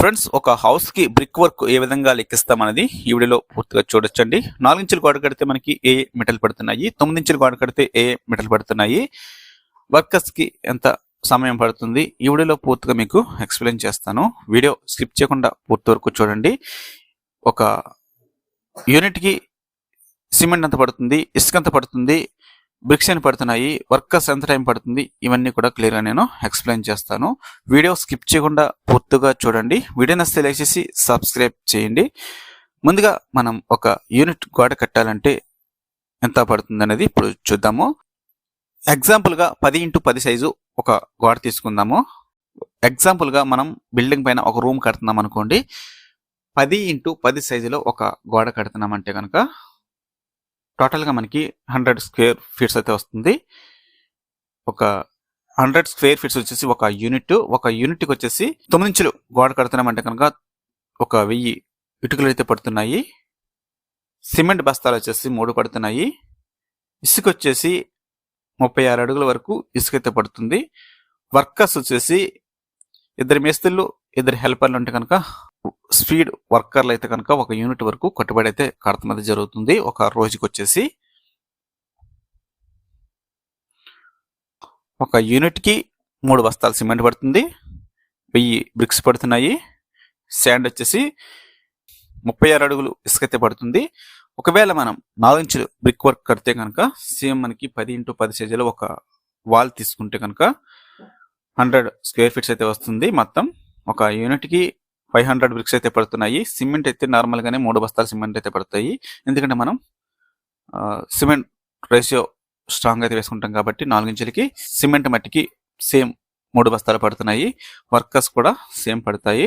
Friends ఒక హౌస్కి brick work ఏ విధంగా లెక్కిస్తామనేది ఈ వీడియోలో పూర్తిగా చూడొచ్చండి. నాలుగు ఇంచులు గోడ కడితే మనకి ఏ మెటల్ పడుతున్నాయి? తొమ్మిది ఇంచులు గోడ కడితే ఏ మెటల్ పడుతున్నాయి? వర్కర్స్కి ఎంత సమయం పడుతుంది? ఈ వీడియోలో పూర్తిగా మీకు ఎక్స్ప్లెయిన్ చేస్తాను. వీడియో స్కిప్ చేయకుండా పూర్తి వరకు చూడండి. ఒక యూనిట్కి సిమెంట్ ఎంత పడుతుంది? ఇసుక ఎంత పడుతుంది? బ్రిక్స్ అని పడుతున్నాయి వర్కర్స్ ఎంత టైం పడుతుంది ఇవన్నీ కూడా క్లియర్గా నేను ఎక్స్ప్లెయిన్ చేస్తాను. వీడియో స్కిప్ చేయకుండా పూర్తిగా చూడండి. వీడియో నస్తే లైక్ చేసి సబ్స్క్రైబ్ చేయండి. ముందుగా మనం ఒక యూనిట్ గోడ కట్టాలంటే ఎంత పడుతుంది అనేది ఇప్పుడు చూద్దాము. ఎగ్జాంపుల్గా పది ఇంటూ పది సైజు ఒక గోడ తీసుకుందాము. ఎగ్జాంపుల్గా మనం బిల్డింగ్ పైన ఒక రూమ్ కడుతున్నాం అనుకోండి పది ఇంటూ పది సైజులో ఒక గోడ కడుతున్నామంటే కనుక టోటల్గా మనకి హండ్రెడ్ స్క్వేర్ ఫీట్స్ అయితే వస్తుంది. ఒక హండ్రెడ్ స్క్వేర్ ఫీట్స్ వచ్చేసి ఒక యూనిట్ ఒక యూనిట్కి వచ్చేసి తొమ్మిది ఇంచులు గోడ కడుతున్నామంటే కనుక ఒక వెయ్యి ఇటుకలు అయితే పడుతున్నాయి. సిమెంట్ బస్తాలు వచ్చేసి మూడు పడుతున్నాయి. ఇసుక వచ్చేసి ముప్పై ఆరు అడుగుల వరకు ఇసుక అయితే పడుతుంది. వర్కర్స్ వచ్చేసి ఇద్దరు మేస్తులు ఇద్దరు హెల్పర్లు ఉంటే కనుక స్పీడ్ వర్కర్లు అయితే కనుక ఒక యూనిట్ వరకు కట్టుబడి అయితే కడతమది జరుగుతుంది. ఒక రోజుకి వచ్చేసి ఒక యూనిట్కి మూడు బస్తాలు సిమెంట్ పడుతుంది. వెయ్యి బ్రిక్స్ పడుతున్నాయి. శాండ్ వచ్చేసి ముప్పై ఆరు అడుగులు ఇసుక అయితే పడుతుంది. ఒకవేళ మనం నాలుగు ఇంచులు బ్రిక్ వర్క్ కడితే కనుక సేమ్ మనకి పది ఇంటూ పది సైజులో ఒక వాల్ తీసుకుంటే కనుక హండ్రెడ్ స్క్వేర్ ఫీట్స్ అయితే వస్తుంది. మొత్తం ఒక యూనిట్కి ఫైవ్ హండ్రెడ్ బ్రిక్స్ అయితే పడుతున్నాయి. సిమెంట్ అయితే నార్మల్గానే మూడు బస్తాల సిమెంట్ అయితే పడతాయి. ఎందుకంటే మనం సిమెంట్ రేషియో స్ట్రాంగ్ అయితే వేసుకుంటాం కాబట్టి నాలుగు ఇంచులకి సిమెంట్ మట్టికి సేమ్ మూడు బస్తాలు పడుతున్నాయి. వర్కర్స్ కూడా సేమ్ పడతాయి.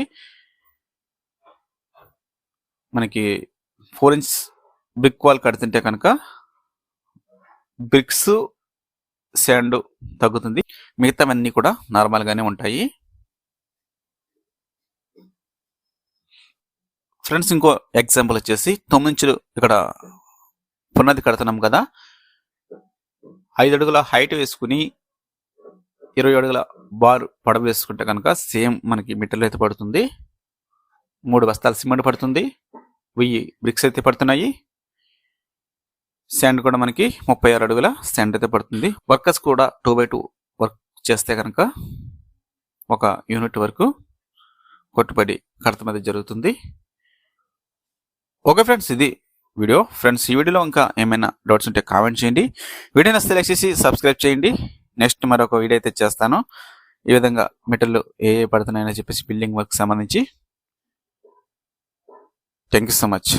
మనకి ఫోర్ ఇంచ్ బ్రిక్ వాల్ కడుతుంటే కనుక బ్రిక్స్ శాండ్ తగ్గుతుంది. మిగతావన్నీ కూడా నార్మల్గానే ఉంటాయి. ఫ్రెండ్స్ ఇంకో ఎగ్జాంపుల్ వచ్చేసి తొమ్మిది ఇక్కడ పునాది కడుతున్నాం కదా. ఐదు అడుగుల హైట్ వేసుకుని ఇరవై అడుగుల బార్ పడవ వేసుకుంటే కనుక సేమ్ మనకి మీటర్లు అయితే పడుతుంది. మూడు బస్తాల సిమెంట్ పడుతుంది. వెయ్యి బ్రిక్స్ అయితే పడుతున్నాయి. శాండ్ కూడా మనకి ముప్పై ఆరు అడుగుల శాండ్ అయితే పడుతుంది. వర్కర్స్ కూడా టూ బై టూ వర్క్ చేస్తే కనుక ఒక యూనిట్ వరకు కొట్టుబడి కడతమది జరుగుతుంది. ఓకే ఫ్రెండ్స్ ఇది వీడియో ఫ్రెండ్స్ ఈ వీడియోలో ఇంకా ఏమైనా డౌట్స్ ఉంటే కామెంట్ చేయండి. వీడియో నచ్చితే లైక్ చేసి సబ్స్క్రైబ్ చేయండి. నెక్స్ట్ మరొక వీడియో అయితే చేస్తాను. ఈ విధంగా మెటల్ ఏ ఏ పడుతున్నాయని చెప్పేసి బిల్డింగ్ వర్క్ సంబంధించి. Thank you so much